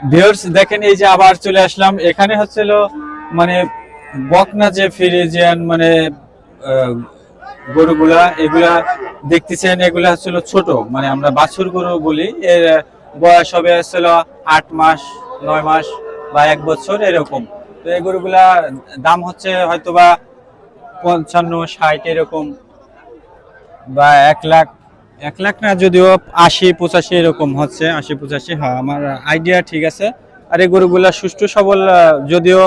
Viewers দেখেন, এই যে আবার চলে আসলাম। এখানে হচ্ছিল মানে বকনা যে ফিরিজিয়ান মানে গরুগুলা, এগুলা দেখতেছেন, এগুলা হচ্ছিল ছোট। মানে আমরা বাছুর গরু বলি, এর বয়স হবে হচ্ছিল আট মাস, নয় মাস বা এক বছর, এরকম। তো এই গরুগুলা দাম হচ্ছে হয়তোবা পঞ্চান্ন, ষাট, এরকম, বা এক লাখ এক লাখ না, যদিও আশি, পঁচাশি এরকম হচ্ছে, আশি, পঁচাশি হ্যাঁ আমার আইডিয়া ঠিক আছে। আর এই গরুগুলা সুষ্ঠু, সবল যদিও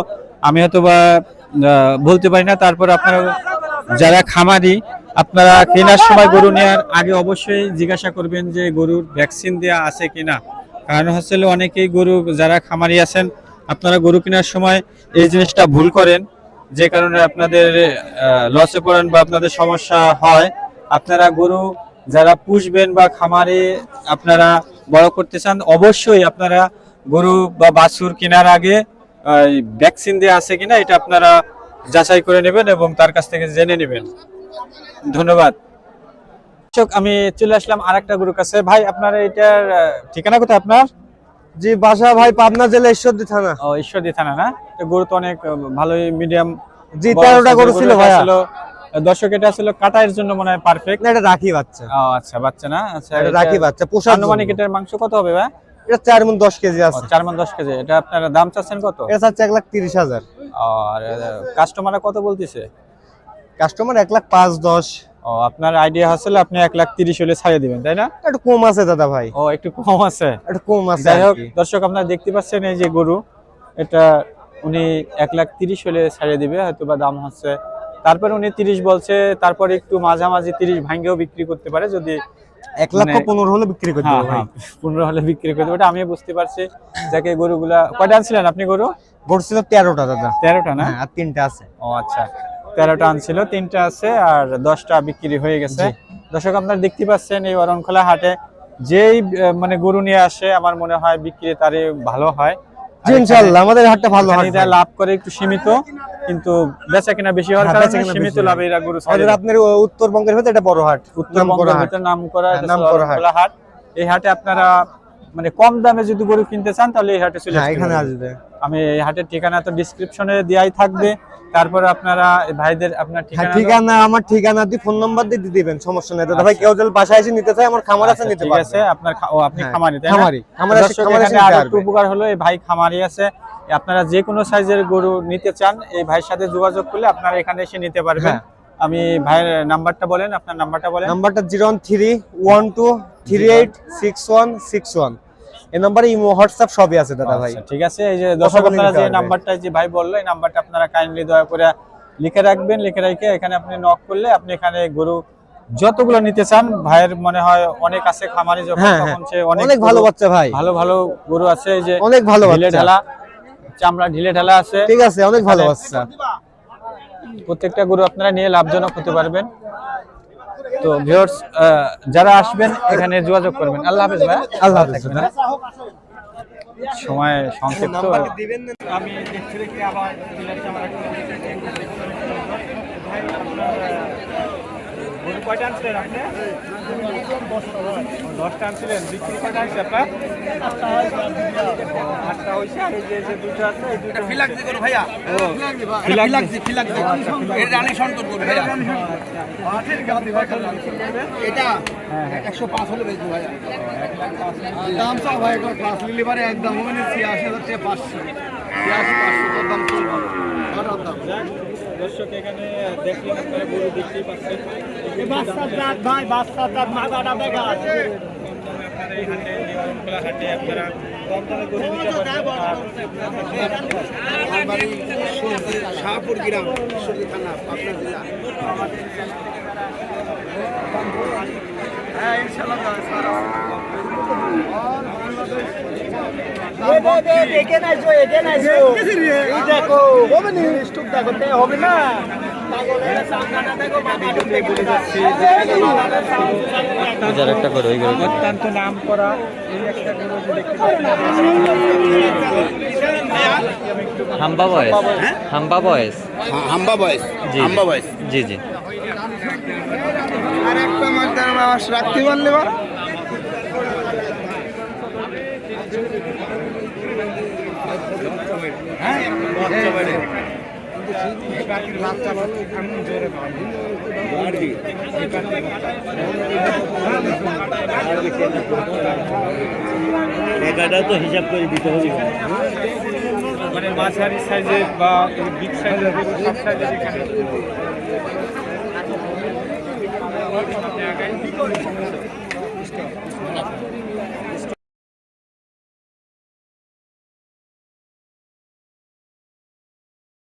আমি হয়তো বা বলতে পারি না, তারপর আপনারা যারা খামারি, আপনারা কেনার সময় গরু নেওয়ার আগে অবশ্যই জিজ্ঞাসা করবেন যে গরুর ভ্যাকসিন দেওয়া আছে কিনা। কারণ হচ্ছে অনেকেই গরু, যারা খামারি আছেন, আপনারা গরু কেনার সময় এই জিনিসটা ভুল করেন। যে কারণে আপনাদের লসে পড়েন বা আপনাদের সমস্যা হয়, আপনারা গরু যারা পুষবেন বা খামারে আপনারা বড় করতে চান অবশ্যই আপনারা গরু বা বাছুর কেনার আগে ভ্যাকসিন দেওয়া আছে কিনা এটা আপনারা যাচাই করে নেবেন এবং তার কাছ থেকে জেনে নেবেন। ধন্যবাদ। আমি চলে আসলাম আরেকটা গরুর কাছে। ভাই আপনার এটার ঠিকানা কোথায় আপনার? জি বাসা ভাই পাবনা জেলা ঈশ্বরদী থানা। ও ঈশ্বরদী থানা না? গরু তো অনেক ভালোই মিডিয়াম জি তেরোটা গরু ছিল ভাইয়া। দর্শক এটা ছিল কাটার জন্য মনে হয় পারফেক্ট এটা রাখি বাচ্চা। ও আচ্ছা বাচ্চা না? আচ্ছা এটা রাখি বাচ্চা পোষার আনুমানিক এটার মাংস কত হবে ভাই? এটা চার মন দশ কেজি আছে। চার মান দশ কেজি। এটা আপনার দাম চাচ্ছেন কত? এটা চাচ্ছে এক লাখ তিরিশ হাজার। আর কাস্টমাররা কত বলতেছে? কাস্টমার এক লাখ পাঁচ দশ। ও আপনার আইডিয়া আসলে আপনি এক লাখ তিরিশ হলে ছাড়িয়ে দিবেন তাই না? একটু কম আছে দাদা ভাই। ও একটু কম আছে। একটু কম আছে যাই হোক দর্শক আপনারা দেখতে পাচ্ছেন এই যে গরু। এটা উনি এক লাখ তিরিশ হলে ছাড়িয়ে দিবে হয়তো বা দাম হচ্ছে তারপর উনি তিরিশ বলছে তারপর একটু মাঝামাঝি তিরিশ ভাঙ্গেও বিক্রি করতে পারে যদি এক লক্ষ মানে- পনেরো হলে বিক্রি করে হ্যাঁ হ্যাঁ পনেরো হলে বিক্রি করতে ওটা আমিও বুঝতে পারছি। যাকে গরুগুলা কয়টা আনছিলেন আপনি গরু? গরু ছিল তেরোটা দাদা। তেরোটা না? হ্যাঁ আর তিনটা আছে। ও আচ্ছা তেরোটা আনছিল তিনটা আছে আর দশটা বিক্রি হয়ে গেছে। দর্শক আপনারা দেখতে পাচ্ছেন এই অরণখোলা হাটে যেই মানে গরু নিয়ে আসে আমার মনে হয় বিক্রি তারই ভালো হয়। আমাদের হাটটা ভালো ভাই। লাভ করে একটু সীমিত। কিন্তু বেচা কিনা বেশি হওয়ার হ্যাঁ, কারণে সীমিত লাভে এরা গরু ছাড়ে আপনার উত্তরবঙ্গের ভিতরে এটা বড় হাট উত্তরবঙ্গের ভিতরে নাম করা হ্যাঁ, নামকরা হাট। হাট। এই হাটে আপনারা মানে কম দামে যদি গরু কিনতে চান তাহলে এই হাটে চলে হ্যাঁ এখানে আসবে। আমি এই হাটের ঠিকানা তো ডিসক্রিপশনে দেওয়াই থাকবে। তারপরে আপনারা ভাইদের আপনার হ্যাঁ ঠিকানা ঠিকানা আমার ঠিকানা দিয়ে ফোন নাম্বার দিয়ে দিয়ে দিবেন সমস্যা নেই। দাদা ভাই আচ্ছা। কেউ যদি বাসায় এসে নিতে চায় আমার খামার আছে আচ্ছা, নিতে ঠিক আছে আপনার ও আপনি খামারি তাই না? খামারি খামারে দর্শক, খামারে উপকার হলো এই ভাই খামারি আছে। আপনারা যে কোনো সাইজের গরু নিতে চান এই ভাইয়ের সাথে যোগাযোগ করলে আপনারা এখানে এসে নিতে পারবেন। হ্যাঁ। আমি ভাইয়ের নাম্বারটা বলেন আপনার নাম্বারটা বলেন। নাম্বারটা zero three one two three eight six one six one. এই নাম্বারে ইমো হোয়াটসঅ্যাপ সবই আছে দাদা ভাই। আচ্ছা, ঠিক আছে এই যে দর্শক আপনারা যে নাম্বারটা যে ভাই বলল এই নাম্বারটা আপনারা কাইন্ডলি দয়া করে লিখে রাখবেন লিখে রেখে এখানে আপনি নক করলে আপনি এখানে গরু যতগুলো নিতে চান ভাইয়ের মনে হয় অনেক আছে খামারি যখন হ্যাঁ, তখন সে অনেক অনেক ভালো বাচ্চা ভাই। ভালো ভালো গরু আছে এই যে অনেক ভালো বাচ্চা। ঢালা চামড়া ঢিলে ঢালা আছে। ঠিক আছে অনেক ভালো বাচ্চা প্রত্যেকটা গরু আপনারা নিয়ে লাভজনক হতে পারবেন। তো ভিউয়ার্স যারা আসবেন এখানে যোগাযোগ করবেন। আল্লাহ হাফেজ ভাই। আল্লাহ হাফেজ? সময় সংক্ষিপ্ত? আমি কয়টা আনছিলেন আপনি? দশটা আনছিলেন। বিক্রি কয়টা আনছে আপনার? আটটা হয়েছে। আর এই যে যে দুটো আছে এই দুটো ফিলাক্সি করো ভাইয়া। ফিলাক্সি। ফিলাক্সি এর রানী সন্তুর করো ভাইয়া। এটা একশো পাঁচ হলে ভাইয়া। দাম ভাই একদম। হবে না ছিয়াশি হাজার থেকে পাঁচশো। ছিয়াশি পাঁচশো তোর দাম চলবে ভাটার দাম দর্শক এখানে দেখলেন আপনারা গরু দেখতেই পাচ্ছেন ভাই বাচ্চা দাঁত মাথাটা দেখা আপনারা হাটে আপনারা কম দামে গরু নিতে পারবেন আর আমার বাড়ি জেলা হ্যাঁ? অত্যন্ত নাম করা এই একটা গরু হাম্বা বয়েস। হাম্বা বয়েস হাম্বা বয়স। জি হাম্বা বয়স। জি জি। আর একটা মাছ রাখতে পারলে বা টাকাটা তো হিসাব করে দিতে হবে। মানে মাঝারি সাইজের বা বিগ সাইজের সব এখানে।